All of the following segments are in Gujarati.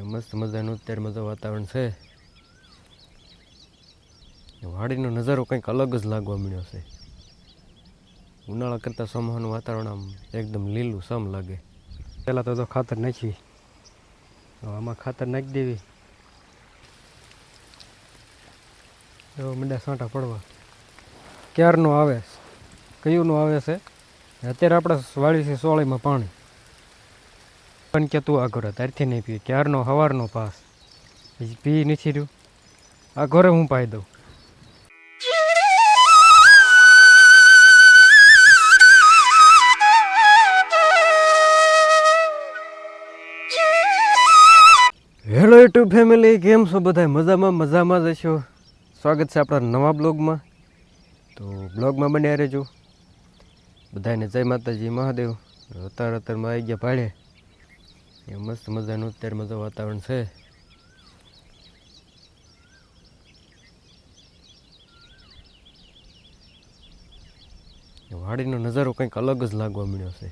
મસ્ત મજાનું અત્યારે મજા વાતાવરણ છે. વાડીનો નજારો કંઈક અલગ જ લાગવા મળ્યો છે. ઉનાળા કરતાં ચોમાસાનું વાતાવરણ આમ એકદમ લીલું સમ લાગે. પહેલાં તો ખાતર નાખી. આમાં ખાતર નાખી દેવી. એવો મીંડા સાંટા પડવા. ક્યારનો આવે? કયુંનું આવે છે? અત્યારે આપણે વાળી છે સોળીમાં પાણી. પણ કે તું આ ઘરે તારથી નહીં પીએ ક્યારનો સવારનો પાસ? હજી પી નથી રહ્યું. આ ઘરે હું પાઈ દઉં. હેલો યુટ્યુબ ફેમિલી કેમ છો બધા મજામાં મજામાં જ હશો? સ્વાગત છે આપણા નવા બ્લોગમાં. તો બ્લોગમાં બન્યા રહેજો. બધાને જય માતાજી, મહાદેવ. અત્યારે અત્યારમાં આવી ગયા ભાડે. એ મસ્ત મજાનું અત્યારે મજા વાતાવરણ છે. વાડીનો નજારો કંઈક અલગ જ લાગવા મળ્યો છે.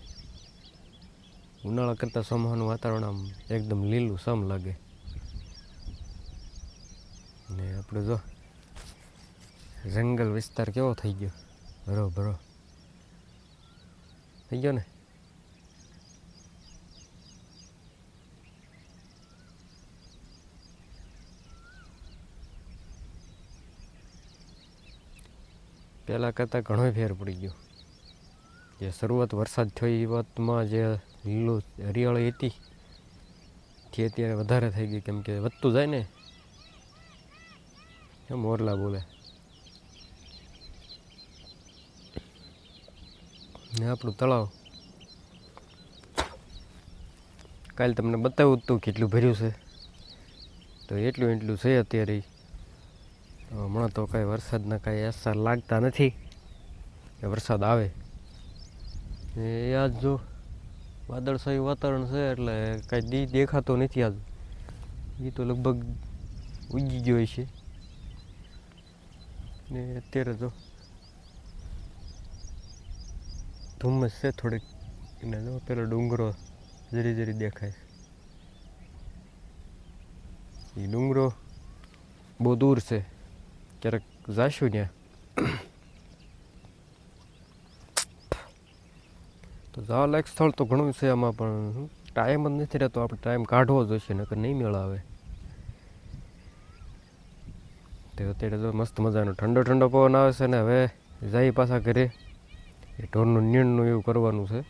ઉનાળા કરતાં ચોમાસાનું વાતાવરણ આમ એકદમ લીલું સમ લાગે. ને આપણે જો, જંગલ વિસ્તાર કેવો થઈ ગયો? બરો બરો થઈ ગયો ને? પહેલાં કરતાં ઘણો ફેર પડી ગયો. જે શરૂઆત વરસાદ થયો એ વાતમાં જે લીલું હરિયાળી હતી, તે અત્યારે વધારે થઈ ગઈ. કેમ કે વધતું જાય ને, એમ મોરલા બોલે. ને આપણું તળાવ. કાલે તમને બતાવ્યું હતું કેટલું ભર્યું છે. તો એટલું એટલું છે અત્યારે. હમણાં તો કાંઈ વરસાદના કાંઈ અસર લાગતા નથી. કે વરસાદ આવે. એ આજ જો, વાદળછાયું વાતાવરણ છે એટલે કાંઈ દી દેખાતો નથી આજ. એ તો લગભગ ઉગી ગયો છે ને અત્યારે જો, ધુમ્મસ છે થોડીક. એને જો, પેલો ડુંગરો જરી જરી દેખાય. એ ડુંગરો બહુ દૂર છે. ક્યારેક જાશું ત્યાં તો જવા લાયક સ્થળ તો ઘણું છે આમાં પણ ટાઈમ જ નથી રહેતો આપણે ટાઈમ કાઢવો જોઈશે નકર નહીં મેળ આવે તો અત્યારે તો મસ્ત મજાનો ઠંડો ઠંડો પવન આવે છે ને હવે જાય પાછા ઘરે એ ઢોરનું નીણનું એવું કરવાનું છે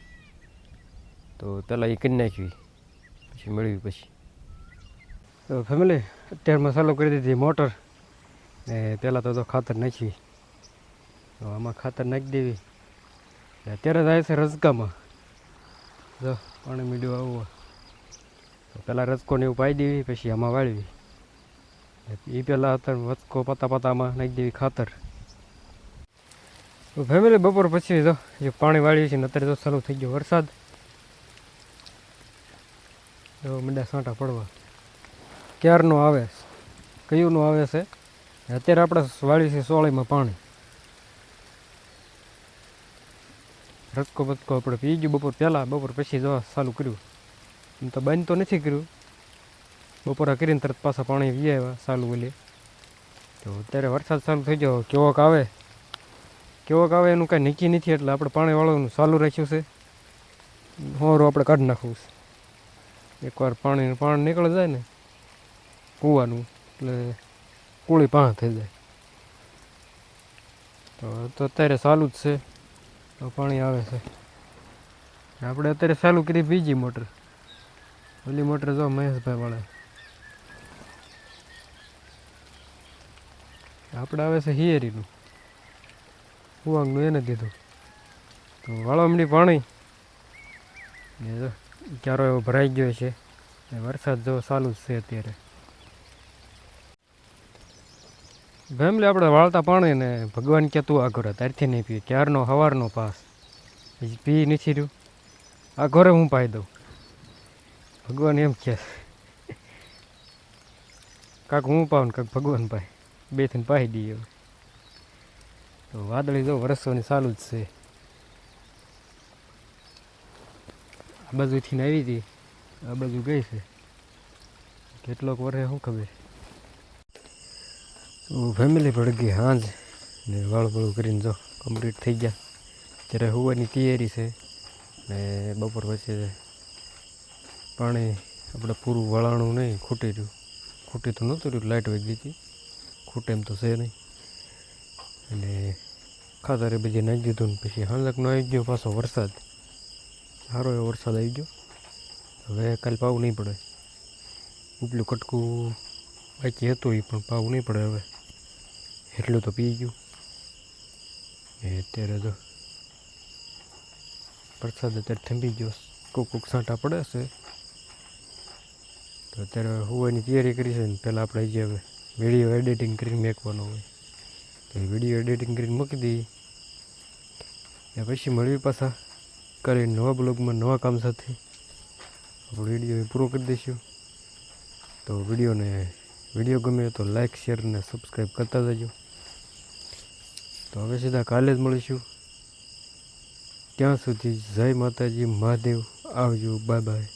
તો પહેલાં એ કરી નાખવી પછી મેળવી પછી તો ફેમિલી અત્યારે મસાલો કરી દીધી મોટર ને પહેલાં તો તો ખાતર નાખી. તો આમાં ખાતર નાખી દેવી. અત્યારે જાય છે રસકામાં જો પાણી મીડિયું આવવું તો પહેલાં રસકોને એવું પાઈ દેવી, પછી આમાં વાળવી. એ પહેલાં અત્યારે વચકો પતા પતામાં નાખી દેવી ખાતર. ફેમિલી બપોર પછી જો, એ પાણી વાળ્યું છે ને અત્યારે તો ચાલુ થઈ ગયો વરસાદ. તો મંડ્યા સાંટા પડવા. ક્યારનો આવે કયુંનું આવે છે? અત્યારે આપણે વાળી છે સોળીમાં પાણી. રસકો બચકો આપણે પી ગયું, બપોર પહેલાં, બપોર પછી જવા ચાલુ કર્યું. એમ તો બંધ તો નથી કર્યું. બપોરા કરીને તરત પાછા પાણી વી આવ્યા, ચાલુ બોલીએ તો અત્યારે વરસાદ ચાલુ થઈ ગયો, કેવોક આવે. કેવોક આવે એનું કાંઈ નક્કી નથી, એટલે આપણે પાણી વાળવાનું ચાલુ રાખ્યું છે. હોરો આપણે કાઢી નાખવું છે. એકવાર પાણીનું પાણી નીકળી જાય ને, કૂવાનું. એટલે કુળી પાણ થઈ જાય. તો તો અત્યારે ચાલુ જ છે. તો પાણી આવે છે. આપણે અત્યારે ચાલુ કરી બીજી મોટર. ઓલી મોટર જો મહેશભાઈ વાળા. આપણે આવે છે હિયરીનું. કુવાંગનું એને દીધું તો વાળવા પાણી. ને ક્યારો એવો ભરાઈ ગયો છે. વરસાદ જો ચાલુ જ છે અત્યારે. ફેમિલી આપણે વાળતા પાણી ને ભગવાન કે તું આ ઘરે તારથી નહીં પીએ, ક્યારનો સવારનો પાસ? પી નથી રહ્યું. આ ઘરે હું પાઈ દઉં? ભગવાન એમ કહે. કાંક હું પાઉં કાંક ભગવાન પાય. બે થઈને પાઈ દઈએ. તો વાદળી જો વરસવાની ચાલુ જ છે. આ બાજુથી આવી હતી. આ બાજુ ગઈ છે. કેટલોક વરે શું ખબર? ફેમિલી પડી ગઈ, હાંજ. ને વાળબળું વાળું કરીને જો કમ્પ્લીટ થઈ ગયા. ત્યારે હોવાની તૈયારી છે. ને બપોર પછી પાણી આપણે પૂરું વળાણું નહીં, ખૂટી રહ્યું. ખૂટી તો નહોતું રહ્યું લાઇટ વહી ગઈ હતી. ખૂટે એમ તો છે નહીં. અને ખાતરે બધી નાખી દીધું ને પછી હાંજકનો આવી ગયો પાછો વરસાદ. સારો એવો વરસાદ આવી ગયો. હવે કાલે પાવું નહીં પડે. ઉપલું કટકું બાકી હતું એ પણ પાવું નહીં પડે હવે. એટલું તો પી ગયું એ અત્યારે તો વરસાદ અત્યારે થંભી ગયો કોક કોક સાંટા પડે છે તો અત્યારે હોવાની તૈયારી કરી છે ને પહેલાં આપણે જે વીડિયો એડિટિંગ કરીને મેકવાનો હોય તો વીડિયો એડિટિંગ કરીને મૂકી દઈએ એ પછી મળવી પાછા કરી નવા બ્લોગમાં નવા કામ સાથે આપણો વીડિયો પૂરો કરી દઈશું તો વિડીયોને વીડિયો ગમે તો લાઈક શેર અને સબસ્ક્રાઈબ કરતા જજો તો હવે સીધા કાલે જ મળીશું. ત્યાં સુધી જય માતાજી મહાદેવ આવજો બાય બાય